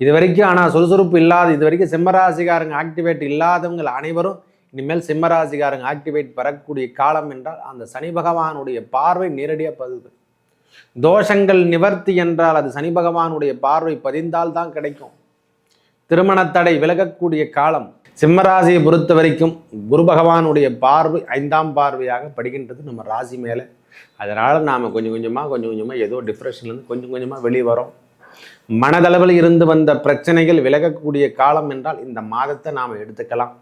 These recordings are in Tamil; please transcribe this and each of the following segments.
இது வரைக்கும் ஆனால் சுறுசுறுப்பு இல்லாத இது வரைக்கும் சிம்மராசிக்காரங்க ஆக்டிவேட் இல்லாதவங்க அனைவரும் இனிமேல் சிம்மராசிக்காரங்க ஆக்டிவேட் பெறக்கூடிய காலம் என்றால் அந்த சனி பகவானுடைய பார்வை நேரடியாக பதுது தோஷங்கள் நிவர்த்தி என்றால் அது சனி பகவானுடைய பார்வை பதிந்தால் தான் கிடைக்கும். திருமணத்தடை விலகக்கூடிய காலம் சிம்மராசியை பொறுத்த வரைக்கும் குரு பகவானுடைய பார்வை ஐந்தாம் பார்வையாக படுகின்றது நம்ம ராசி மேலே. அதனால் நாம் கொஞ்சம் கொஞ்சமாக கொஞ்சம் கொஞ்சமாக ஏதோ டிப்ரெஷன்லேருந்து கொஞ்சம் கொஞ்சமாக வெளியே வரோம். மனதளவில் இருந்து வந்த பிரச்சனைகள் விலகக்கூடிய காலம் என்றால் இந்த மாதத்தை நாம் எடுத்துக்கலாம்.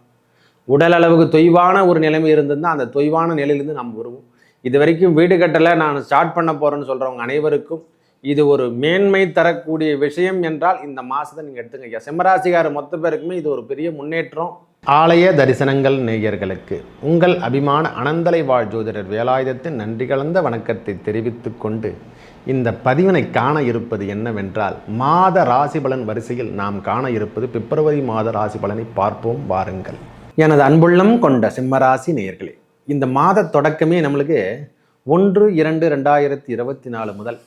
உடல் அளவுக்கு தொய்வான ஒரு நிலைமை இருந்ததுன்னா அந்த தொய்வான நிலையிலிருந்து நாம் வருவோம். இது வரைக்கும் வீடு கட்டலை நான் ஸ்டார்ட் பண்ண போகிறேன்னு சொல்கிறவங்க அனைவருக்கும் இது ஒரு மேன்மை தரக்கூடிய விஷயம் என்றால் இந்த மாதத்தை நீங்கள் எடுத்துங்க. சிம்மராசிகார மொத்த பேருக்குமே இது ஒரு பெரிய முன்னேற்றம். ஆலய தரிசனங்கள் நேயர்களுக்கு உங்கள் அபிமான அனந்தலை வாழ் ஜோதிடர் வேலாயுதத்தின் நன்றி கலந்த வணக்கத்தை தெரிவித்துக்கொண்டு இந்த பதிவினை காண இருப்பது என்னவென்றால் மாத ராசி பலன் வரிசையில் நாம் காண இருப்பது பிப்ரவரி மாத ராசி பலனை பார்ப்போம் வாருங்கள். எனது அன்புள்ளம் கொண்ட சிம்மராசி நேயர்களே இந்த மாத தொடக்கமே நம்மளுக்கு ஒன்று இரண்டு ரெண்டாயிரத்தி இருபத்தி நாலு முதல்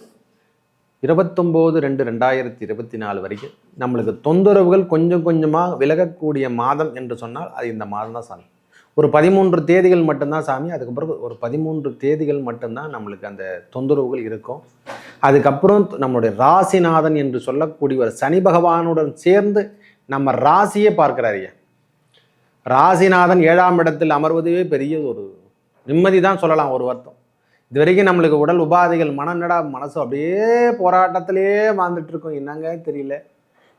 இருபத்தொம்போது ரெண்டு ரெண்டாயிரத்தி இருபத்தி நாலு வரைக்கும் நம்மளுக்கு தொந்தரவுகள் கொஞ்சம் கொஞ்சமாக விலகக்கூடிய மாதம் என்று சொன்னால் அது இந்த மாதம் தான் சாமி. ஒரு பதிமூன்று தேதிகள் மட்டும்தான் சாமி அதுக்கப்புறம் ஒரு பதிமூன்று தேதிகள் மட்டும்தான் நம்மளுக்கு அந்த தொந்தரவுகள் இருக்கும். அதுக்கப்புறம் நம்மளுடைய ராசிநாதன் என்று சொல்லக்கூடிய ஒரு சனி பகவானுடன் சேர்ந்து நம்ம ராசியே பார்க்குறாரு ராசிநாதன் ஏழாம் இடத்தில் அமர்வதுவே பெரிய ஒரு நிம்மதி தான் சொல்லலாம் ஒரு வருத்தம். இது வரைக்கும் நம்மளுக்கு உடல் உபாதைகள் மனநடா மனசு அப்படியே போராட்டத்திலே வாழ்ந்துட்டு இருக்கோம். என்னங்க தெரியல.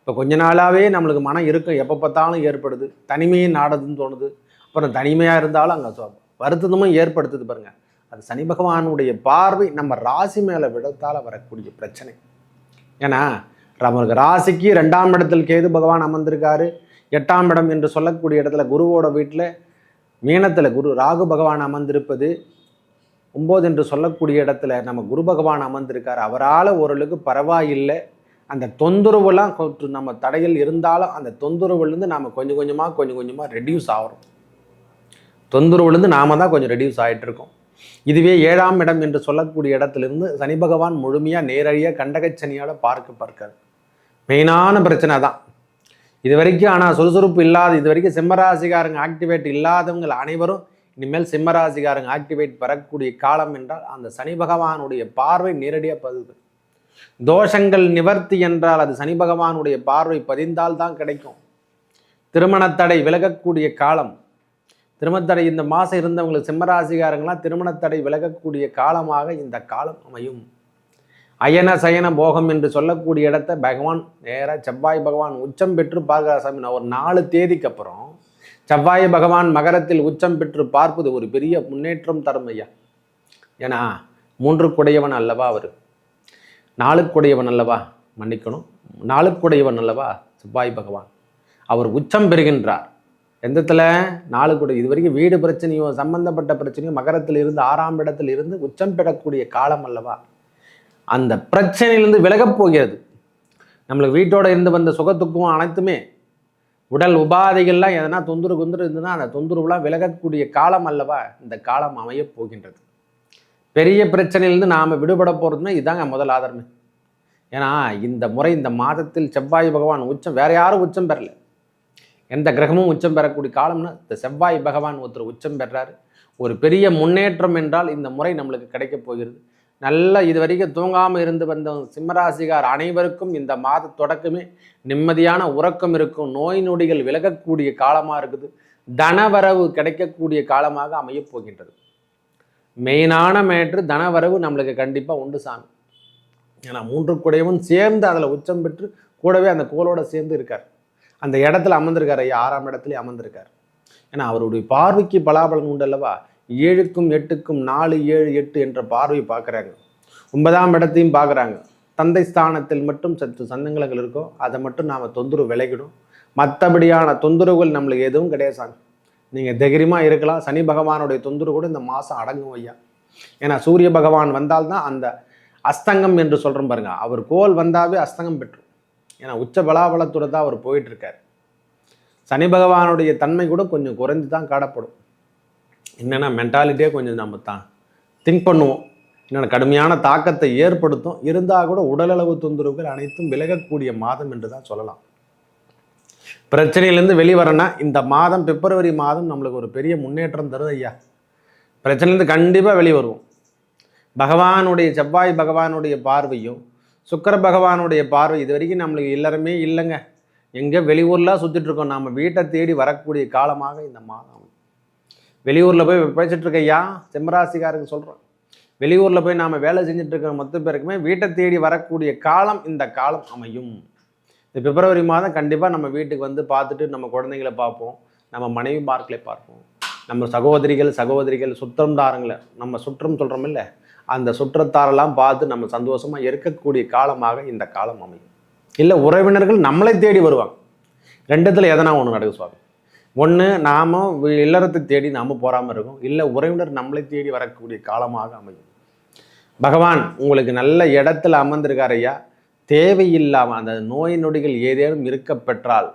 இப்போ கொஞ்ச நாளாகவே நம்மளுக்கு மனம் இருக்கும் எப்போ பார்த்தாலும் ஏற்படுது. தனிமையை நாடுதுன்னு தோணுது. அப்புறம் தனிமையாக இருந்தாலும் அங்கே வருத்தமும் ஏற்படுத்துது பாருங்க. அது சனி பகவானுடைய பார்வை நம்ம ராசி மேலே விடத்தால் வரக்கூடிய பிரச்சனை. ஏன்னா நமக்கு ராசிக்கு ரெண்டாம் இடத்தில் கேது பகவான் அமர்ந்திருக்காரு. எட்டாம் இடம் என்று சொல்லக்கூடிய இடத்துல குருவோட வீட்டில் மீனத்தில் குரு ராகு பகவான் அமர்ந்திருப்பது. ஒம்பது என்று சொல்லக்கூடிய இடத்துல நம்ம குரு பகவான் அமர்ந்திருக்கார். அவரால் ஓரளவுக்கு பரவாயில்லை. அந்த தொந்தரவுலாம் கொஞ்சம் நம்ம தடையில் இருந்தாலும் அந்த தொந்தரவுலேருந்து நாம் கொஞ்சம் கொஞ்சமாக கொஞ்சம் கொஞ்சமாக ரெடியூஸ் ஆகிறோம் தொந்தரவுலேருந்து நாம தான் கொஞ்சம் ரெடியூஸ் ஆகிட்டு இருக்கோம் இதுவே ஏழாம் இடம் என்று சொல்லக்கூடிய இடத்துலேருந்து சனி பகவான் முழுமையாக நேரடியாக கண்டகச்சனியால் பார்க்க பார்க்காரு. மெயினான பிரச்சனை தான் இது வரைக்கும் ஆனால் சுறுசுறுப்பு இல்லாத இது வரைக்கும் சிம்மராசிகாரங்க ஆக்டிவேட் இல்லாதவங்க அனைவரும் இனிமேல் சிம்மராசிக்காரங்க ஆக்டிவேட் பெறக்கூடிய காலம் என்றால் அந்த சனி பகவானுடைய பார்வை நேரடியாக பதுது தோஷங்கள் நிவர்த்தி என்றால் அது சனி பகவானுடைய பார்வை பதிந்தால் தான் கிடைக்கும். திருமணத்தடை விலகக்கூடிய காலம். திருமணத்தடை இந்த மாதம் இருந்தவங்களுக்கு சிம்மராசிகாரங்களாம் திருமணத்தடை விலகக்கூடிய காலமாக இந்த காலம் அமையும். அயன சயன போகம் என்று சொல்லக்கூடிய இடத்த பகவான் நேராக செவ்வாய் பகவான் உச்சம் பெற்று பார்க்கிறார் சாமி. நான் ஒரு நாலு தேதிக்கு அப்புறம் செவ்வாய் பகவான் மகரத்தில் உச்சம் பெற்று பார்ப்பது ஒரு பெரிய முன்னேற்றம் தரும் ஐயா. ஏன்னா மூன்றுக்குடையவன் அல்லவா அவர்? நாளுக்குடையவன் அல்லவா? மன்னிக்கணும். நாளுக்குடையவன் அல்லவா? செவ்வாய் பகவான். அவர் உச்சம் பெறுகின்றார். எந்தத்தில்? நாலு கூட இது வரைக்கும் வீடு பிரச்சனையோ சம்பந்தப்பட்ட பிரச்சனையோ மகரத்தில் இருந்து ஆறாம் இடத்தில் இருந்து உச்சம் பெறக்கூடிய காலம் அல்லவா? அந்த பிரச்சனையிலிருந்து விலகப் போகிறது. நம்மளுக்கு வீட்டோடு இருந்து வந்த சுகத்துக்கும் அனைத்துமே உடல் உபாதைகள்லாம் எதனா தொந்தரவு குந்தரவு இருந்ததுன்னா அந்த தொந்தரவுலாம் விலகக்கூடிய காலம் அல்லவா? இந்த காலம் அமையப் போகின்றது. பெரிய பிரச்சனையிலேருந்து நாம் விடுபட போகிறதுனா இதுதாங்க முதல் ஆதாரமே. ஏன்னா இந்த முறை இந்த மாதத்தில் செவ்வாய் பகவான் உச்சம் வேற யாரும் உச்சம் பெறலை. எந்த கிரகமும் உச்சம் பெறக்கூடிய காலம்னா இந்த செவ்வாய் பகவான் ஒருத்தர் உச்சம் பெறாரு. ஒரு பெரிய முன்னேற்றம் என்றால் இந்த முறை நம்மளுக்கு கிடைக்கப் போகிறது. நல்ல இது வரைக்கும் தூங்காமல் இருந்து வந்த சிம்மராசிகார் அனைவருக்கும் இந்த மாத தொடக்கமே நிம்மதியான உறக்கம் இருக்கும். நோய் நொடிகள் விலகக்கூடிய காலமாக இருக்குது. தனவரவு கிடைக்கக்கூடிய காலமாக அமையப் போகின்றது. மெயினான மேட்ரு தனவரவு நம்மளுக்கு கண்டிப்பாக உண்டு சாமி. ஏன்னா மூன்று கூடையவும் சேர்ந்து அதில் உச்சம் பெற்று கூடவே அந்த கோலோட சேர்ந்து இருக்கார். அந்த இடத்துல அமர்ந்திருக்கார் ஐயா ஆறாம் இடத்துல அமர்ந்திருக்கார். ஏன்னா அவருடைய பார்வைக்கு பலாபலன் உண்டு அல்லவா? ஏழுக்கும் எட்டுக்கும் நாலு ஏழு எட்டு என்ற பார்வை பார்க்குறாங்க. ஒன்பதாம் இடத்தையும் பார்க்குறாங்க. தந்தை ஸ்தானத்தில் மட்டும் சற்று சந்தங்களங்கள் இருக்கோ அதை மட்டும் நாம் தொந்தரவு விலகிடும். மற்றபடியான தொந்தரவுகள் நம்மளுக்கு எதுவும் கிடையாது சாமி. நீங்கள் தைரியமாக இருக்கலாம். சனி பகவானுடைய தொந்தரவு கூட இந்த மாதம் அடங்கும் ஐயா. ஏன்னா சூரிய பகவான் வந்தால்தான் அந்த அஸ்தங்கம் என்று சொல்கிறோம் பாருங்க. அவர் கோல் வந்தாவே அஸ்தங்கம் பெற்று ஏன்னா உச்ச பலாபலத்தோட தான் அவர் போயிட்டு இருக்கார் சனி பகவானுடைய தன்மை கூட கொஞ்சம் குறைஞ்சு தான் காணப்படும். என்னென்னா மென்டாலிட்டியே கொஞ்சம் நம்ம தான் திங்க் பண்ணுவோம். என்னென்ன கடுமையான தாக்கத்தை ஏற்படுத்தும். இருந்தால் கூட உடலளவு தொந்தரவுகள் அனைத்தும் விலகக்கூடிய மாதம் என்று தான் சொல்லலாம். பிரச்சனையிலேருந்து வெளிவரனா இந்த மாதம் பிப்ரவரி மாதம் நம்மளுக்கு ஒரு பெரிய முன்னேற்றம் தருது ஐயா. பிரச்சனையிலேருந்து கண்டிப்பாக வெளிவருவோம். பகவானுடைய செவ்வாய் பகவானுடைய பார்வையும் சுக்கர பகவானுடைய பார்வை இது வரைக்கும் நம்மளுக்கு எல்லாருமே இல்லைங்க. எங்கே வெளியூர்லாம் சுற்றிட்டு இருக்கோம் நம்ம வீட்டை தேடி வரக்கூடிய காலமாக இந்த மாதம். வெளியூரில் போய் பேசிகிட்ருக்கையா இருக்க சொல்கிறோம் வெளியூரில் போய் நாம் வேலை செஞ்சுட்டு மொத்த பேருக்குமே வீட்டை தேடி வரக்கூடிய காலம் இந்த காலம் அமையும். இந்த பிப்ரவரி மாதம் கண்டிப்பாக நம்ம வீட்டுக்கு வந்து பார்த்துட்டு நம்ம குழந்தைங்களை பார்ப்போம். நம்ம மனைவி பார்க்கலை பார்ப்போம். நம்ம சகோதரிகள் சகோதரிகள் சுற்றம்தாரங்களை. நம்ம சுற்றம் சொல்கிறோம் இல்லை? அந்த சுற்றத்தாரெல்லாம் பார்த்து நம்ம சந்தோஷமாக இருக்கக்கூடிய காலமாக இந்த காலம் அமையும். இல்லை உறவினர்கள் நம்மளை தேடி வருவாங்க. ரெண்டுத்தில் எதனா ஒன்று நடக்கு சுவாமி. ஒன்று நாம் இல்லறத்தை தேடி நாம் போகாமல் இருக்கும். இல்லை உறவினர் நம்மளை தேடி வரக்கூடிய காலமாக அமையும். பகவான் உங்களுக்கு நல்ல இடத்துல அமர்ந்திருக்கார் ஐயா. தேவையில்லாமல் அந்த நோய் நொடிகள் ஏதேனும் இருக்க பெற்றால்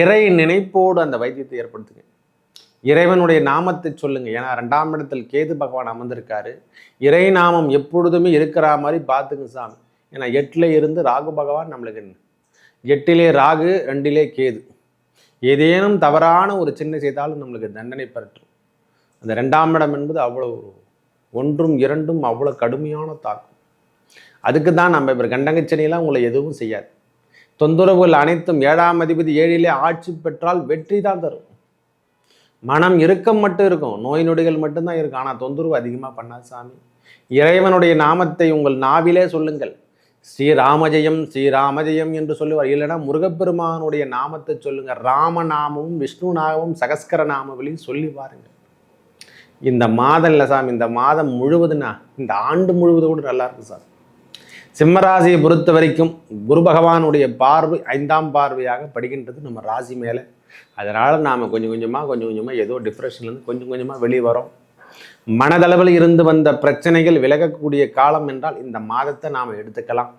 இறை நினைப்போடு அந்த வைத்தியத்தை ஏற்படுத்துங்க. இறைவனுடைய நாமத்தை சொல்லுங்க. ஏன்னா ரெண்டாம் இடத்தில் கேது பகவான் அமர்ந்திருக்காரு. இறை நாமம் எப்பொழுதுமே இருக்கிற மாதிரி பார்த்துங்க சாமி. ஏன்னா எட்டில் இருந்து ராகு பகவான் நம்மளுக்கு எட்டிலே ராகு ரெண்டிலே கேது. ஏதேனும் தவறான ஒரு சின்ன செய்தாலும் நம்மளுக்கு தண்டனை பெறட்டும் அந்த ரெண்டாம் இடம் என்பது அவ்வளோ ஒன்றும் இரண்டும் அவ்வளோ கடுமையான தாக்கம். அதுக்கு தான் நம்ம இப்போ கண்டங்கச்சனியெல்லாம் உங்களை எதுவும் செய்யாது. தொந்தரவுகள் அனைத்தும் ஏழாம் அதிபதி ஏழிலே ஆட்சி பெற்றால் வெற்றி தான் தரும். மனம் இறுக்கம் மட்டும் இருக்கும். நோய் நொடிகள் மட்டும்தான் இருக்கும். ஆனால் தொந்தரவு அதிகமாக பண்ணாது சாமி. இறைவனுடைய நாமத்தை உங்கள் நாவிலே சொல்லுங்கள். ஸ்ரீராமஜெயம் ஸ்ரீராமஜெயம் என்று சொல்லுவார். இல்லைன்னா முருகப்பெருமானுடைய நாமத்தை சொல்லுங்கள் ராமநாமமும் விஷ்ணு நாமமும் சகஸ்கர நாமவிலையும் சொல்லி பாருங்கள். இந்த மாதம் இல்லை சாமி இந்த மாதம் முழுவதுனா இந்த ஆண்டு முழுவதும் கூட நல்லா இருக்கும் சார் சிம்மராசியை பொறுத்த வரைக்கும் குரு பகவானுடைய பார்வை ஐந்தாம் பார்வையாக படுகின்றது நம்ம ராசி மேலே. அதனால் நாம் கொஞ்சம் கொஞ்சமாக கொஞ்சம் கொஞ்சமாக ஏதோ டிப்ரெஷன்லேருந்து கொஞ்சம் கொஞ்சமாக வெளியே வரோம். மனதளவில் இருந்து வந்த பிரச்சனைகள் விலகக்கூடிய காலம் என்றால் இந்த மாதத்தை நாம் எடுத்துக்கலாம்.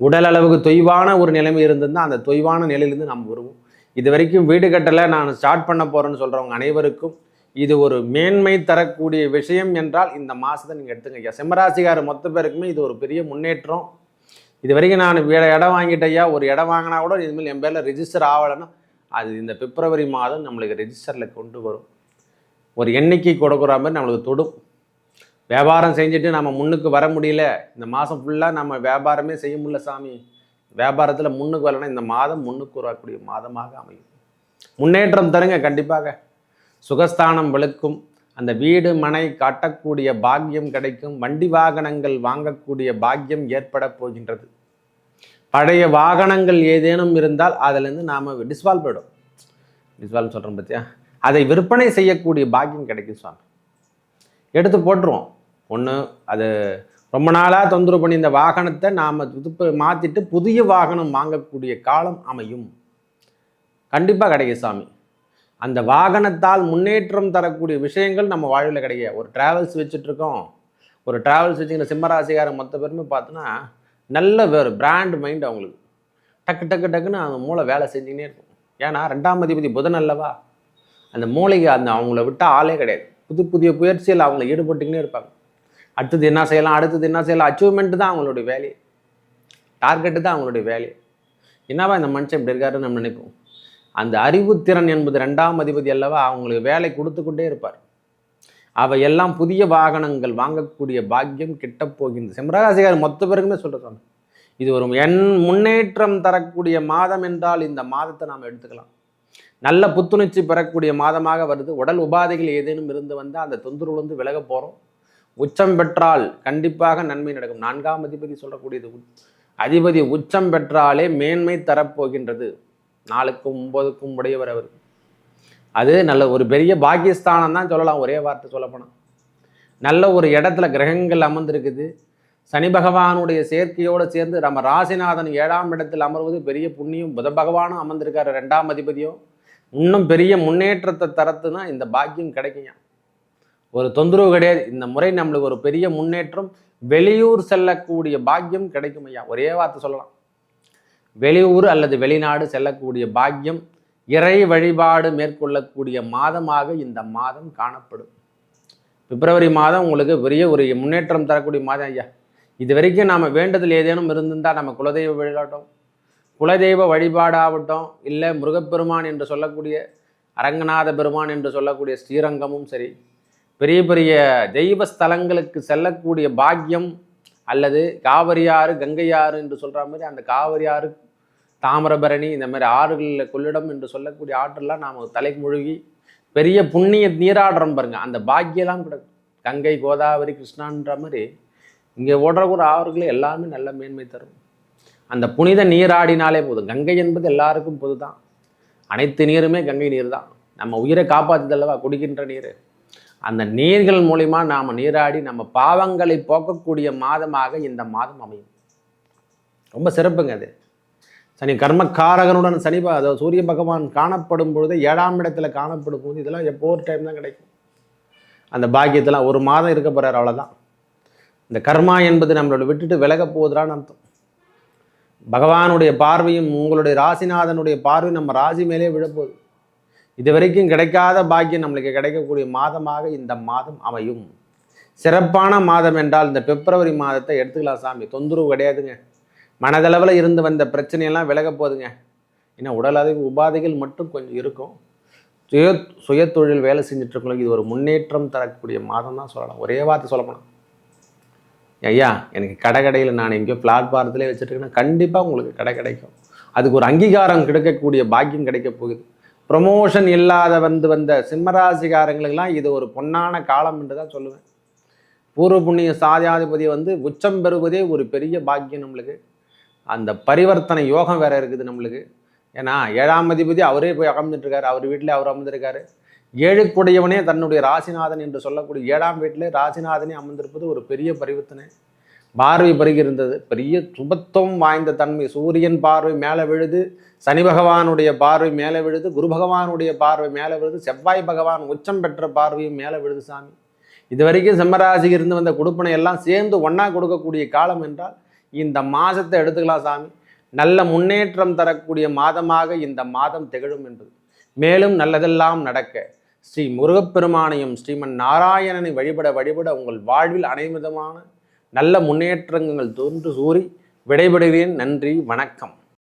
உடல் அளவுக்கு தொய்வான ஒரு நிலைமை இருந்ததுன்னா அந்த தொய்வான நிலையிலிருந்து நாம் வருவோம். இது வரைக்கும் வீடு கட்டலை நான் ஸ்டார்ட் பண்ண போகிறேன்னு சொல்கிறவங்க அனைவருக்கும் இது ஒரு மேன்மை தரக்கூடிய விஷயம் என்றால் இந்த மாதத்தை நீங்கள் எடுத்துங்க. செம்மராசிகார மொத்த பேருக்குமே இது ஒரு பெரிய முன்னேற்றம். இது வரைக்கும் நான் வேறு இடம் வாங்கிட்டேன் ஐயா. ஒரு இடம் வாங்கினா கூட இதுமாதிரி என் பேரில் ரிஜிஸ்டர் ஆகலைன்னா அது இந்த பிப்ரவரி மாதம் நம்மளுக்கு ரெஜிஸ்டரில் கொண்டு வரும். ஒரு எண்ணிக்கை கொடுக்குற மாதிரி நம்மளுக்கு தொடும். வியாபாரம் செஞ்சுட்டு நம்ம முன்னுக்கு வர முடியல. இந்த மாதம் ஃபுல்லாக நம்ம வியாபாரமே செய்ய முடியல சாமி. வியாபாரத்தில் முன்னுக்கு வரலன்னா இந்த மாதம் முன்னுக்கு வரக்கூடிய மாதமாக அமையும். முன்னேற்றம் தருங்க கண்டிப்பாக. சுகஸ்தானம் விளக்கும். அந்த வீடு மனை காட்டக்கூடிய பாக்கியம் கிடைக்கும். வண்டி வாகனங்கள் வாங்கக்கூடிய பாக்கியம் ஏற்பட போகின்றது. பழைய வாகனங்கள் ஏதேனும் இருந்தால் அதிலேருந்து நாம் டிஸ்வால்வ் போயிடும். டிஸ்வால்வ் சொல்கிறோம் பார்த்தியா அதை விற்பனை செய்யக்கூடிய பாக்கியம் கிடைக்கும் சுவாமி. எடுத்து போட்டுருவோம். ஒன்று அது ரொம்ப நாளாக தொந்தரவு பண்ணி இந்த வாகனத்தை நாம் இது மாற்றிட்டு புதிய வாகனம் வாங்கக்கூடிய காலம் அமையும். கண்டிப்பாக கிடைக்கும் சாமி அந்த வாகனத்தால் முன்னேற்றம் தரக்கூடிய விஷயங்கள் நம்ம வாழ்வில் கிடைக்க. ஒரு ட்ராவல்ஸ் வச்சுட்ருக்கோம். ஒரு ட்ராவல்ஸ் வச்சுக்கிற சிம்மராசிகாரன் மொத்த பேருமே பார்த்தோன்னா நல்ல வேறு பிராண்ட் மைண்ட் அவங்களுக்கு. டக்கு டக்கு டக்குன்னு அந்த மூளை வேலை செஞ்சுக்கினே இருக்கும். ஏன்னா ரெண்டாம் அதிபதி புதன் அல்லவா? அந்த மூளைக்கு அந்த அவங்கள விட்டால் ஆளே கிடையாது. புது புதிய முயற்சியில் அவங்கள ஈடுபட்டுக்கினே இருப்பாங்க. அடுத்தது என்ன செய்யலாம் அடுத்தது என்ன செய்யலாம் அச்சீவ்மெண்ட்டு தான் அவங்களுடைய வேலையை. டார்கெட்டு தான் அவங்களுடைய வேலையை. என்னவா இந்த மனுஷன் இப்படி இருக்காருன்னு நம்ம நினைப்போம்? அந்த அறிவுத்திறன் என்பது ரெண்டாம் அதிபதி அல்லவா அவங்களுக்கு வேலை கொடுத்து கொண்டே இருப்பார். அவை எல்லாம் புதிய வாகனங்கள் வாங்கக்கூடிய பாக்கியம் கிட்ட போகின்றது. சிம்மராசிகார் மொத்த பேருக்குமே சொன்னேன் இது ஒரு என் முன்னேற்றம் தரக்கூடிய மாதம் என்றால் இந்த மாதத்தை நாம் எடுத்துக்கலாம். நல்ல புத்துணர்ச்சி பெறக்கூடிய மாதமாக வருது. உடல் உபாதைகள் ஏதேனும் இருந்து வந்தால் அந்த தொந்தரவுலேருந்து விலக போகிறோம் உச்சம் பெற்றால் கண்டிப்பாக நன்மை நடக்கும். நான்காம் அதிபதி சொல்லக்கூடியது அதிபதி உச்சம் பெற்றாலே மேன்மை தரப்போகின்றது. நாலுக்கும் ஒன்பதுக்கும் உடையவர் அவர் அது நல்ல ஒரு பெரிய பாக்கியஸ்தானம் தான் சொல்லலாம் ஒரே வார்த்தை சொல்லப்போனால் நல்ல ஒரு இடத்துல கிரகங்கள் அமர்ந்திருக்குது. சனி பகவானுடைய சேர்க்கையோடு சேர்ந்து நம்ம ராசிநாதன் ஏழாம் இடத்தில் அமர்வது பெரிய புண்ணியம். புத பகவானும் அமர்ந்திருக்காரு ரெண்டாம் அதிபதியும். இன்னும் பெரிய முன்னேற்றத்தை தரத்துனா இந்த பாக்கியம் கிடைக்குங்க. ஒரு தொந்தரவு கிடையாது. இந்த முறை நம்மளுக்கு ஒரு பெரிய முன்னேற்றம் வெளியூர் செல்லக்கூடிய பாக்கியம் கிடைக்கும் ஐயா ஒரே வார்த்தை சொல்லலாம். வெளியூர் அல்லது வெளிநாடு செல்லக்கூடிய பாக்கியம் இறை வழிபாடு மேற்கொள்ளக்கூடிய மாதமாக இந்த மாதம் காணப்படும். பிப்ரவரி மாதம் உங்களுக்கு பெரிய ஒரு முன்னேற்றம் தரக்கூடிய மாதம் ஐயா. இது வரைக்கும் நாம் வேண்டதில் ஏதேனும் இருந்திருந்தால் நம்ம குலதெய்வ வழிகாட்டும் குலதெய்வ வழிபாடாகட்டும் இல்லை முருகப்பெருமான் என்று சொல்லக்கூடிய அரங்கநாத பெருமான் என்று சொல்லக்கூடிய ஸ்ரீரங்கமும் சரி பெரிய பெரிய தெய்வ ஸ்தலங்களுக்கு செல்லக்கூடிய பாக்கியம் அல்லது காவிரியாறு கங்கையாறு என்று சொல்கிற மாதிரி அந்த காவிரியாறு தாமிரபரணி இந்த மாதிரி ஆறுகளில் கொள்ளிடம் என்று சொல்லக்கூடிய ஆற்றெல்லாம் நாம் தலைமுழுகி பெரிய புண்ணிய நீராடுறோம் பாருங்க. அந்த பாக்கியெல்லாம் கிடக்கும் கங்கை கோதாவரி கிருஷ்ணான்ற மாதிரி இங்கே ஓடுற ஒரு ஆறுகள் எல்லாமே நல்ல மேன்மை தரும். அந்த புனித நீராடினாலே போதும். கங்கை என்பது எல்லாருக்கும் பொது தான் அனைத்து நீருமே கங்கை நீர் தான் நம்ம உயிரை காப்பாற்றுதல்லவா குடிக்கின்ற நீர். அந்த நீர்கள் மூலிமா நாம் நீராடி நம்ம பாவங்களை போக்கக்கூடிய மாதமாக இந்த மாதம் அமையும். ரொம்ப சிறப்புங்க அது. சனி கர்மக்காரகனுடன் சனி ப- அதாவது சூரிய பகவான் காணப்படும் பொழுது ஏழாம் இடத்துல காணப்படும் போது இதெல்லாம் எப்போ ஒரு டைம் தான் கிடைக்கும். அந்த பாக்கியத்தெல்லாம் ஒரு மாதம் இருக்க போகிறார் அவ்வளோதான் இந்த கர்மா என்பது நம்மளோட விட்டுட்டு விலக போகுதுறான்னு அர்த்தம். பகவானுடைய பார்வையும் உங்களுடைய ராசிநாதனுடைய பார்வையும் நம்ம ராசி மேலே விழப்போகுது. இது வரைக்கும் கிடைக்காத பாக்கியம் நம்மளுக்கு கிடைக்கக்கூடிய மாதமாக இந்த மாதம் அமையும். சிறப்பான மாதம் என்றால் இந்த பிப்ரவரி மாதத்தை எடுத்துக்கலாம் சாமி. தொந்தரவு கிடையாதுங்க. மனதளவில் இருந்து வந்த பிரச்சனையெல்லாம் விலக போகுதுங்க. ஏன்னா உடலளவு உபாதைகள் மட்டும் கொஞ்சம் இருக்கும். சுய சுய தொழில் வேலை செஞ்சுட்டு இது ஒரு முன்னேற்றம் தரக்கூடிய மாதம் தான் சொல்லலாம். ஒரே வார்த்தை சொல்லப்போனால் ஐயா எனக்கு கடை கடையில் நான் எங்கேயோ பிளாட்பாரத்திலே வச்சுருக்கேன்னா கண்டிப்பாக உங்களுக்கு கடை கிடைக்கும். அதுக்கு ஒரு அங்கீகாரம் கிடைக்கக்கூடிய பாக்கியம் கிடைக்க போகுது. ப்ரொமோஷன் இல்லாத வந்து வந்த சிம்மராசிகாரங்களுக்கெல்லாம் இது ஒரு பொன்னான காலம் என்று தான் சொல்லுவேன். பூர்வ புண்ணிய சாதியாதிபதி வந்து உச்சம் பெறுவதே ஒரு பெரிய பாக்கியம் நம்மளுக்கு. அந்த பரிவர்த்தனை யோகம் வேற இருக்குது நம்மளுக்கு. ஏன்னா ஏழாம் அதிபதி அவரே போய் அமர்ந்துட்டு அவர் வீட்டிலே அவர் அமர்ந்திருக்காரு. ஏழுக்குடையவனே தன்னுடைய ராசிநாதன் என்று சொல்லக்கூடிய ஏழாம் வீட்டில் ராசிநாதனே அமர்ந்திருப்பது ஒரு பெரிய பரிவர்த்தனை. பார்வை பெருகிருந்தது பெரிய சுபத்துவம் வாய்ந்த தன்மை. சூரியன் பார்வை மேலே விழுது சனி பகவானுடைய பார்வை மேலே விழுது குரு பகவானுடைய பார்வை மேலே விழுது செவ்வாய் பகவான் உச்சம் பெற்ற பார்வையும் மேலே விழுது சாமி. இது வரைக்கும் சிம்மராசிக்கு இருந்து வந்த கொடுப்பனை எல்லாம் சேர்ந்து ஒன்றா கொடுக்கக்கூடிய காலம் என்றால் இந்த மாதத்தை எடுத்துக்கலாம் சாமி. நல்ல முன்னேற்றம் தரக்கூடிய மாதமாக இந்த மாதம் திகழும் என்பது. மேலும் நல்லதெல்லாம் நடக்க ஸ்ரீ முருகப்பெருமானையும் ஸ்ரீமன் நாராயணனை வழிபட வழிபட உங்கள் வாழ்வில் அனைவிதமான நல்ல முன்னேற்றங்கள் தோன்று சூறி விடைபெறுவேன் நன்றி வணக்கம்.